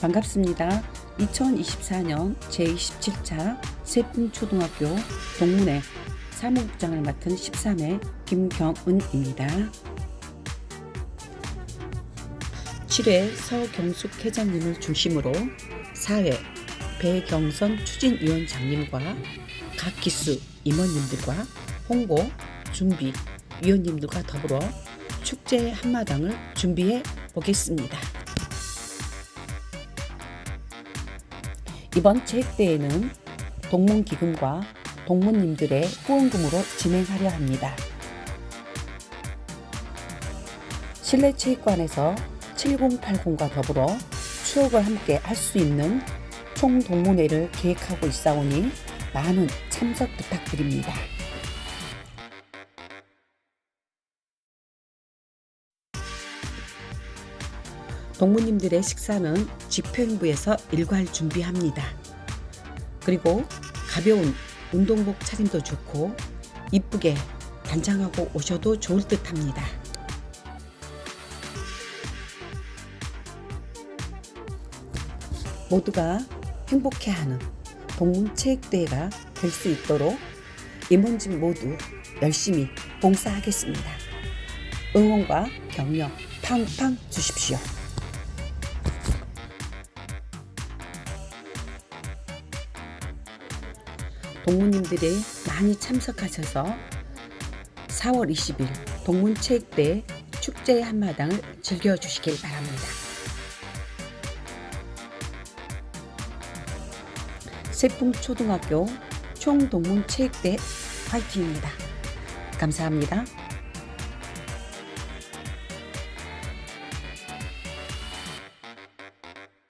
반갑습니다. 2024년 제27차 세풍초등학교 동문회 사무국장을 맡은 13회 김경은입니다. 7회 서경숙 회장님을 중심으로 4회 배경선 추진위원장님과 각 기수 임원님들과 홍보, 준비 위원님들과 더불어 축제 한마당을 준비해 보겠습니다. 이번 체육대회는 동문기금과 동문님들의 후원금으로 진행하려 합니다. 실내체육관에서 7080과 더불어 추억을 함께 할 수 있는 총동문회를 계획하고 있사오니 많은 참석 부탁드립니다. 동무님들의 식사는 집행부에서 일괄 준비합니다. 그리고 가벼운 운동복 차림도 좋고 이쁘게 단장하고 오셔도 좋을 듯 합니다. 모두가 행복해하는 동문체육대회가 될 수 있도록 임원진 모두 열심히 봉사하겠습니다. 응원과 격려 팡팡 주십시오. 동무님들이 많이 참석하셔서 4월 20일 동문체육대 축제 한마당을 즐겨주시길 바랍니다. 세풍초등학교 총동문체육대 화이팅입니다. 감사합니다.